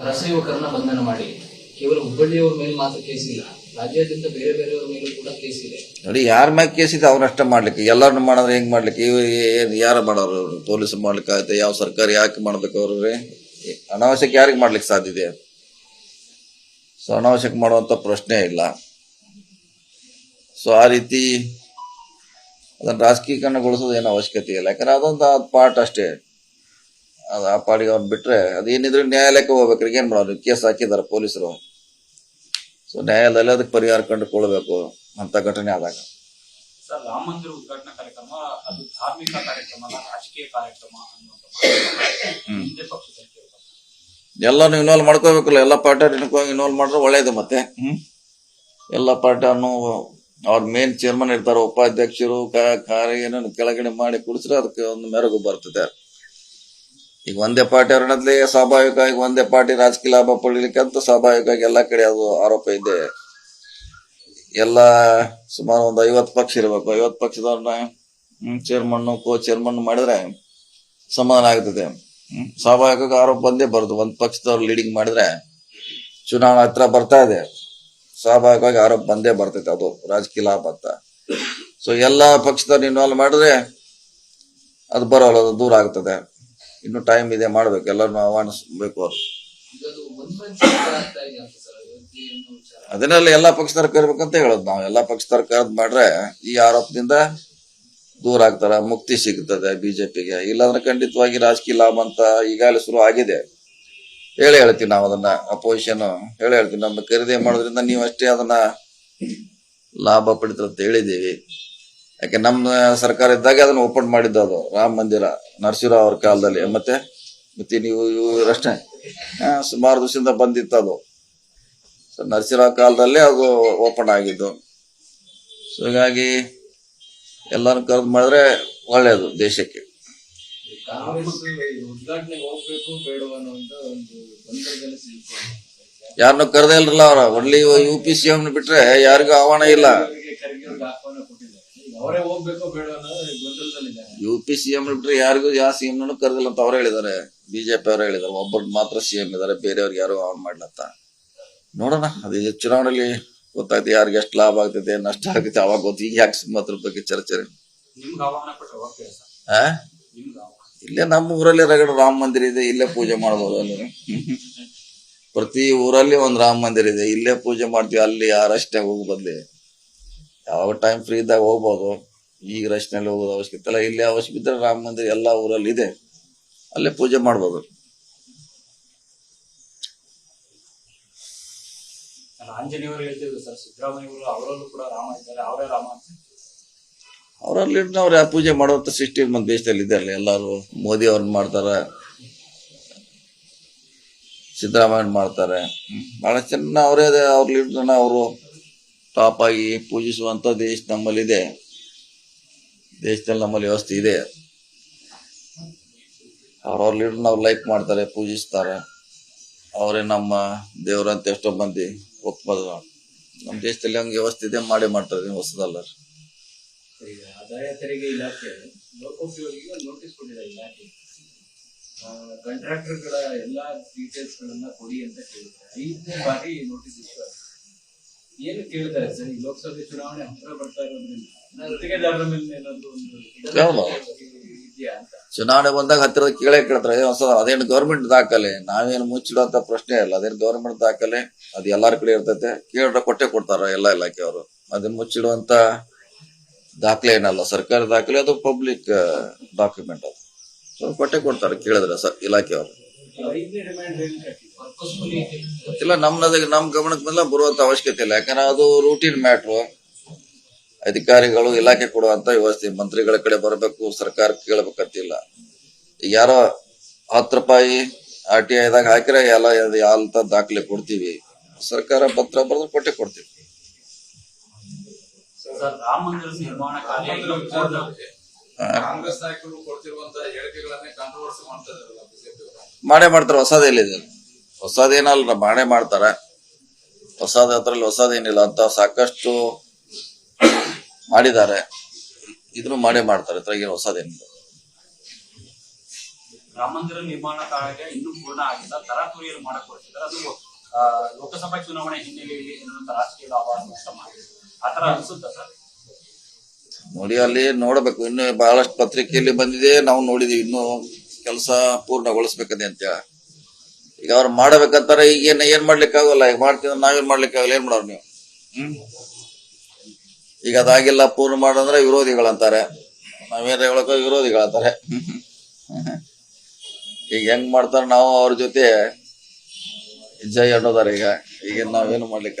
ರಸಯುವಕರನ್ನ ಬಂಧನ ಮಾಡಿ. ಕೇವಲ ಹುಬ್ಬಳ್ಳಿಯವರ ಮೇಲೆ ಮಾತ್ರ ಕೇಸ್ ಇಲ್ಲ. ರಾಜ್ಯಾದ್ಯಂತ ಬೇರೆ ಬೇರೆಯವ್ರ ಮೇಲೆ ಕೂಡ ಕೇಸ್ ಇದೆ. ನೋಡಿ, ಯಾರ ಮ್ಯಾಗ ಕೇಸ್ ಇದೆ ಅವ್ರಷ್ಟ ಮಾಡ್ಲಿಕ್ಕೆ. ಎಲ್ಲರನ್ನು ಮಾಡಿದ್ರೆ ಹೆಂಗ್ ಮಾಡ್ಲಿಕ್ಕೆ? ಏನ್ ಯಾರ ಮಾಡೋರು ಪೊಲೀಸ್ ಮಾಡ್ಲಿಕ್ಕೆ ಆಯ್ತು ಯಾವ ಸರ್ಕಾರ ಯಾಕೆ ಮಾಡ್ಬೇಕು ಅವ್ರಿಗೆ ಅನಾವಶ್ಯಕ ಯಾರಿಗೆ ಮಾಡ್ಲಿಕ್ಕೆ ಸಾಧ್ಯ ಇದೆ? ಸೊ, ಅನಾವಶ್ಯಕ ಮಾಡುವಂತ ಪ್ರಶ್ನೆ ಇಲ್ಲ. ಸೊ, ಆ ರೀತಿ ಅದನ್ನ ರಾಜಕೀಕರಣಗೊಳಿಸೋದು ಏನು ಅವಶ್ಯಕತೆ ಇಲ್ಲ. ಯಾಕಂದ್ರೆ ಅದೊಂದು ಪಾರ್ಟ್ ಅಷ್ಟೇ. ಅದು ಆ ಪಾಡಿಗೆ ಅವ್ರು ಬಿಟ್ರೆ ಅದೇನಿದ್ರು ನ್ಯಾಯಾಲಯಕ್ಕೆ ಹೋಗ್ಬೇಕು. ಏನ್ ಮಾಡೋದು? ಕೇಸ್ ಹಾಕಿದ್ದಾರೆ ಪೊಲೀಸರು. ಸೊ ನ್ಯಾಯಾಲಯದಲ್ಲಿ ಅದಕ್ಕೆ ಪರಿಹಾರ ಕಂಡುಕೊಳ್ಬೇಕು ಅಂತ ಘಟನೆ ಆದಾಗ. ಸರ್ ರಾಮ ಮಂದಿರ ಉದ್ಘಾಟನಾ ಕಾರ್ಯಕ್ರಮ ಅದು ಧಾರ್ಮಿಕ ಕಾರ್ಯಕ್ರಮ ಅಲ್ಲ ರಾಜಕೀಯ ಕಾರ್ಯಕ್ರಮ ಅನ್ನುವಂಥ ಮಾತನ್ನ ಹಿಂದೆ ಪಕ್ಷದಲ್ಲಿ ಕೇಳ್ಬಂತು. ಎಲ್ಲಾನು ಇನ್ವಾಲ್ವ್ ಮಾಡ್ಕೋಬೇಕಲ್ಲ ಎಲ್ಲ ಪಾರ್ಟಿ ಇನ್ವಾಲ್ವ್ ಮಾಡಿದ್ರೆ ಒಳ್ಳೇದು ಮತ್ತೆ. ಹ್ಮ್. ಎಲ್ಲ ಪಾರ್ಟಿಯನ್ನು ಅವ್ರ ಮೇನ್ ಚೇರ್ಮನ್ ಇರ್ತಾರೆ ಉಪಾಧ್ಯಕ್ಷರು ಕ- ಕಾರ್ಯ ಏನೇನು ಕೆಳಗಡೆ ಮಾಡಿ ಕುಡಿಸ್ರೆ ಅದಕ್ಕೆ ಒಂದು ಮೆರಗು ಬರ್ತದೆ. ಈಗ ಒಂದೇ ಪಾರ್ಟಿ ಅವ್ರನ್ನದ್ಲೇ ಸ್ವಾಭಾವಿಕವಾಗಿ ಒಂದೇ ಪಾರ್ಟಿ ರಾಜಕೀಯ ಲಾಭ ಪಡೀಲಿಕ್ಕೆ ಅಂತ ಸ್ವಾಭಾವಿಕವಾಗಿ ಎಲ್ಲಾ ಕಡೆ ಅದು ಆರೋಪ ಇದೆ. ಎಲ್ಲ ಸುಮಾರು ಒಂದು ಐವತ್ತು ಪಕ್ಷ ಇರಬೇಕು. ಐವತ್ತು ಪಕ್ಷದವ್ರನ್ನ ಚೇರ್ಮನ್ ಕೋ ಚೇರ್ಮನ್ ಮಾಡಿದ್ರೆ ಸಮಾಧಾನ ಆಗ್ತದೆ. ಸ್ವಾಭಾವಿಕ ಆರೋಪ ಬಂದೇ ಬರುದು. ಒಂದ್ ಪಕ್ಷದವ್ರು ಲೀಡಿಂಗ್ ಮಾಡಿದ್ರೆ ಚುನಾವಣೆ ಹತ್ರ ಬರ್ತಾ ಇದೆ. ಸ್ವಾಭಾವಿಕವಾಗಿ ಆರೋಪ ಬಂದೇ ಬರ್ತೈತೆ ಅದು ರಾಜಕೀಯ ಲಾಭ ಅಂತ. ಸೊ ಎಲ್ಲಾ ಪಕ್ಷದವ್ರು ಇನ್ವಾಲ್ವ್ ಮಾಡಿದ್ರೆ ಅದು ಬರೋಲ್ಲ, ಅದು ದೂರ ಆಗ್ತದೆ. ಇನ್ನು ಟೈಮ್ ಇದೆ ಮಾಡ್ಬೇಕು. ಎಲ್ಲರನ್ನು ಆಹ್ವಾನಿಸ್ಬೇಕು ಅವ್ರು. ಅದನ್ನೆಲ್ಲ ಎಲ್ಲಾ ಪಕ್ಷದವ್ರು ಕರಿಬೇಕಂತ ಹೇಳೋದು ನಾವು. ಎಲ್ಲಾ ಪಕ್ಷದವ್ರು ಕರೆದ್ ಮಾಡ್ರೆ ಈ ಆರೋಪದಿಂದ ದೂರ ಆಗ್ತಾರ. ಮುಕ್ತಿ ಸಿಗ್ತದೆ ಬಿಜೆಪಿಗೆ. ಇಲ್ಲಾಂದ್ರೆ ಖಂಡಿತವಾಗಿ ರಾಜಕೀಯ ಲಾಭ ಅಂತ ಈಗಾಗಲೇ ಶುರು ಆಗಿದೆ. ಹೇಳಿ ಹೇಳ್ತೀವಿ ನಾವು ಅದನ್ನ. ಅಪೋಸಿಷನ್ ಹೇಳಿ ಹೇಳ್ತೀವಿ ನಮ್ಮ ಖರೀದಿ ಮಾಡೋದ್ರಿಂದ ನೀವು ಅಷ್ಟೇ ಅದನ್ನ ಲಾಭ ಪಡಿತರ ಅಂತ ಹೇಳಿದೀವಿ ಯಾಕೆ ನಮ್ಮ ಸರ್ಕಾರ ಇದ್ದಾಗ ಅದನ್ನ ಓಪನ್ ಮಾಡಿದ್ದು ಅದು ರಾಮ ಮಂದಿರ, ನರಸಿಂಹರಾವ್ ಅವ್ರ ಕಾಲದಲ್ಲಿ. ಮತ್ತೆ ಮತ್ತೆ ನೀವು ಇವರಷ್ಟೇ ಸುಮಾರು ದಿವಸದಿಂದ ಬಂದಿತ್ತು ಅದು. ಸೊ ನರಸಿಂಹರಾವ್ ಕಾಲದಲ್ಲೇ ಅದು ಓಪನ್ ಆಗಿದ್ದು. ಸೊ ಹೀಗಾಗಿ ಎಲ್ಲರೂ ಕರೆದು ಮಾಡಿದ್ರೆ ಒಳ್ಳೆಯದು ದೇಶಕ್ಕೆ. ಯಾರನ್ನೂ ಕರೆದೇ ಇಲ್ರಲ್ಲ ಅವ್ರ. ಒಳ್ಳೆ ಯು ಪಿ ಸಿ ಎಂ ಬಿಟ್ರೆ ಯಾರಿಗೂ ಆಹ್ವಾನ ಇಲ್ಲ. ಬೇಡ ಯು ಪಿ ಸಿ ಎಂ ಬಿಟ್ರೆ ಯಾರಿಗೂ ಯಾವ ಸಿ ಎಂ ಕರೆದಿಲ್ಲ ಅಂತ ಅವ್ರು ಹೇಳಿದ್ದಾರೆ. ಬಿಜೆಪಿ ಅವರು ಹೇಳಿದಾರೆ ಒಬ್ಬರು ಮಾತ್ರ ಸಿ ಎಂ ಇದಾರೆ ಬೇರೆಯವ್ರಿಗೆ ಯಾರು ಆನ್ ಮಾಡ್ಲತ್ತ ನೋಡೋಣ ಅದು ಚುನಾವಣೆಯಲ್ಲಿ ಗೊತ್ತಾಗ್ತದೆ ಯಾರಿಗೆ ಎಷ್ಟು ಲಾಭ ಆಗ್ತೈತೆ ನಷ್ಟ ಆಗ್ತೈತೆ ಅವಾಗ ಗೊತ್ತು. ಈಗ ಯಾಕೆ ಸುಮ್ಮ ಅದ್ರ ಬಗ್ಗೆ ಚರ್ಚೆ ಇಲ್ಲೇ ನಮ್ಮ ಊರಲ್ಲಿ ರಗಡ ರಾಮ ಮಂದಿರ ಇದೆ. ಇಲ್ಲೇ ಪೂಜೆ ಮಾಡಬಹುದು ಅಲ್ಲಿ. ಪ್ರತಿ ಊರಲ್ಲಿ ಒಂದ್ ರಾಮ ಮಂದಿರ ಇದೆ. ಇಲ್ಲೇ ಪೂಜೆ ಮಾಡ್ತೀವಿ. ಅಲ್ಲಿ ಯಾರಷ್ಟೇ ಹೋಗಿ ಹೋಗೋ ಬದ್ಲಿ. ಯಾವ ಟೈಮ್ ಫ್ರೀ ಇದ್ದಾಗ ಹೋಗ್ಬೋದು. ಈಗ ರಶ್ನಲ್ಲಿ ಹೋಗೋದು ಅವಶ್ಯಕತೆ ಇಲ್ಲ. ಇಲ್ಲಿ ಅವಶ್ಯಕ ಇದ್ರೆ ರಾಮ ಮಂದಿರ ಎಲ್ಲಾ ಊರಲ್ಲಿ ಇದೆ. ಅಲ್ಲೇ ಪೂಜೆ ಮಾಡ್ಬೋದು. ಆಂಜನೇಯವರು ಹೇಳ್ತಿದ್ರು ಸರ್ ಅವರಲ್ಲೂ ಕೂಡ ರಾಮ ಇದ್ದಾರೆ. ಅವರೇ ರಾಮ ಅಂತ ಅವರಲ್ಲಿ ಅವ್ರು ಯಾವ ಪೂಜೆ ಮಾಡುವಂತ ಸೃಷ್ಟಿ ನಮ್ಮ ದೇಶದಲ್ಲಿ ಇದೆ ಅಲ್ಲ ಎಲ್ಲಾರು ಮೋದಿ ಅವ್ರನ್ನ ಮಾಡ್ತಾರೆ. ಸಿದ್ದರಾಮಯ್ಯ ಮಾಡ್ತಾರೆ. ಬಹಳ ಚೆನ್ನ ಅವರೇ ಅವ್ರ ಲೀಡ್ರನ್ನ ಅವರು ಟಾಪ್ ಆಗಿ ಪೂಜಿಸುವಂತ ದೇಶ ನಮ್ಮಲ್ಲಿ ಇದೆ ದೇಶದಲ್ಲಿ ನಮ್ಮಲ್ಲಿ ವ್ಯವಸ್ಥೆ ಇದೆ. ಅವ್ರವ್ರ ಲೀಡರ್ ನಾವು ಲೈಕ್ ಮಾಡ್ತಾರೆ, ಪೂಜಿಸ್ತಾರೆ. ಅವರೇ ನಮ್ಮ ದೇವರಂತ ಎಷ್ಟೋ ಮಂದಿ ಒಪ್ಪದ ನಮ್ಮ ದೇಶದಲ್ಲಿ ಹಂಗೆ ವ್ಯವಸ್ಥೆ ಇದೆ, ಮಾಡಿ ಮಾಡ್ತಾರೆ ಹೊಸದಲ್ಲ ಇಲಾಖೆ ನೋಟಿಸ್ ಇಲಾಖೆ. ಕಾಂಟ್ರಾಕ್ಟರ್ಗಳ ಎಲ್ಲಾ ಡೀಟೇಲ್ಸ್ ಗಳನ್ನ ಕೊಡಿ ಅಂತ ಕೇಳಿದ್ದಾರೆ ಐದನೇ ಬಾರಿ ನೋಟಿಸ್ ಇಶ್ಯೂ ಏನು ಕೇಳ್ತಾರೆ ಸರ್? ಈ ಲೋಕಸಭೆ ಚುನಾವಣೆ ಹತ್ರ ಬರ್ತಾ ಇರೋದ್ರಿಂದ ಗುತ್ತಿಗೆದಾರರ ಮೇಲೆ ಏನಾದ್ರು ಒಂದು ಹೌದು. ಇದೆಯಾ ಅಂತ? ಚುನಾವಣೆ ಬಂದಾಗ ಹತ್ತಿರದ ಕೇಳೇ ಕೇಳ್ತಾರೆ. ಏ ಹೊಸ ಅದೇನು ಗೌರ್ಮೆಂಟ್ ದಾಖಲೆ? ನಾವೇನು ಮುಚ್ಚಿಡುವಂತ ಪ್ರಶ್ನೆ ಇಲ್ಲ. ಅದೇನು ಗೌರ್ಮೆಂಟ್ ದಾಖಲೆ? ಅದು ಎಲ್ಲಾರ ಕಡೆ ಇರ್ತೈತೆ. ಕೇಳಿದ್ರೆ ಕೊಟ್ಟೆ ಕೊಡ್ತಾರ ಎಲ್ಲ ಇಲಾಖೆಯವರು. ಅದನ್ನ ಮುಚ್ಚಿಡುವಂತ ದಾಖಲೆ ಏನಲ್ಲ. ಸರ್ಕಾರಿ ದಾಖಲೆ ಅದು ಪಬ್ಲಿಕ್ ಡಾಕ್ಯುಮೆಂಟ್ ಅದು. ಸೊ ಕೊಟ್ಟೆ ಕೊಡ್ತಾರೆ ಕೇಳಿದ್ರೆ ಸ ಇಲಾಖೆಯವರು. ಐದನೇ ರಿಮೈಂಡ್ ಏನು ಕಟ್ಟಿದ್ರು ಗೊತ್ತಿಲ್ಲ ನದಿಗೆ ನಮ್ ಗಮನಕ್ಕೆ ಬಂದ ಬರುವಂತ ಅವಶ್ಯಕತೆ ಇಲ್ಲ. ಯಾಕಂದ್ರೆ ಅದು ರೂಟೀನ್ ಮ್ಯಾಟ್ರು ಅಧಿಕಾರಿಗಳು ಇಲಾಖೆ ಕೊಡುವಂತ ವ್ಯವಸ್ಥೆ ಮಂತ್ರಿಗಳ ಕಡೆ ಬರಬೇಕು ಸರ್ಕಾರ ಕೇಳಬೇಕಂತಿಲ್ಲ. ಈಗ ಯಾರೋ ಹತ್ತು ರೂಪಾಯಿ ಆರ್ ಟಿ ಐದಾಗ ಹಾಕಿದ್ರೆ ಎಲ್ಲ ಯಾವ ದಾಖಲೆ ಕೊಡ್ತೀವಿ. ಸರ್ಕಾರ ಪತ್ರ ಬರೆದ್ರೆ ಕೊಟ್ಟೆ ಕೊಡ್ತೀವಿ. ಸರ್ ರಾಮ ಮಂದಿರ ನಿರ್ಮಾಣ ಕಾರ್ಯ ಕಾಂಗ್ರೆಸ್ ನಾಯಕರು ಕೊಡ್ತಿರುವಂತ ಹೇಳಿಕೆಗಳನ್ನೇ ಕಾಂಟ್ರವರ್ಸಿ ಮಾಡ್ತಾ ಇದಾರಲ್ಲ ಬಿಜೆಪಿ ಮಾಡೇ ಮಾಡ್ತಾರೆ ಹೊಸದೇನಿದೆ ಹೊಸದೇನಲ್ಲ ಬಾಣೆ ಮಾಡ್ತಾರ. ಹೊಸದ ಅದ್ರಲ್ಲಿ ಹೊಸದೇನಿಲ್ಲ ಅಂತ ಸಾಕಷ್ಟು ಮಾಡಿದ್ದಾರೆ. ಇದ್ರು ಮಾಡೇ ಮಾಡ್ತಾರೆ. ಅದ್ರಾಗ ಏನು ಹೊಸದೇನಿಲ್ಲ. ರಾಮ ಮಂದಿರ ನಿರ್ಮಾಣ ಕಾರ್ಯ ಇನ್ನೂ ಪೂರ್ಣ ಆಗಿಲ್ಲ. ತರಾತುರಿಯಲ್ಲಿ ಮಾಡಕ್ ಅದು ಲೋಕಸಭಾ ಚುನಾವಣೆ ಹಿನ್ನೆಲೆಯಲ್ಲಿ ರಾಜಕೀಯ ಅನ್ಸುತ್ತಾ ಸರ್? ನೋಡಿ ಅಲ್ಲಿ ನೋಡಬೇಕು. ಇನ್ನು ಬಹಳಷ್ಟು ಪತ್ರಿಕೆಯಲ್ಲಿ ಬಂದಿದೆ. ನಾವು ನೋಡಿದೀವಿ. ಇನ್ನು ಕೆಲಸ ಪೂರ್ಣಗೊಳಿಸ್ಬೇಕದೆ ಅಂತ. ಈಗ ಅವ್ರು ಮಾಡಬೇಕಂತಾರೆ ಈಗ ಏನ್ ಏನ್ ಮಾಡ್ಲಿಕ್ಕಾಗಲ್ಲ ಈಗ ಮಾಡ್ತೀವಿ ನಾವೇನ್ ಮಾಡ್ಲಿಕ್ಕಾಗಲ್ಲ ಏನ್ ಮಾಡೋರು ನೀವು? ಹ್ಮ್. ಈಗ ಅದಾಗಿಲ್ಲ ಪೂರ್ಣ ಮಾಡಂದ್ರೆ ವಿರೋಧಿಗಳಂತಾರೆ. ನಾವೇನ್ ಹೇಳಕ ವಿರೋಧಿಗಳಂತಾರೆ. ಈಗ ಹೆಂಗ್ ಮಾಡ್ತಾರ ನಾವು ಅವ್ರ ಜೊತೆ ಜೈ ಅನ್ನೋದಾರ ಈಗ. ಈಗ ನಾವೇನು ಮಾಡ್ಲಿಕ್ಕೆ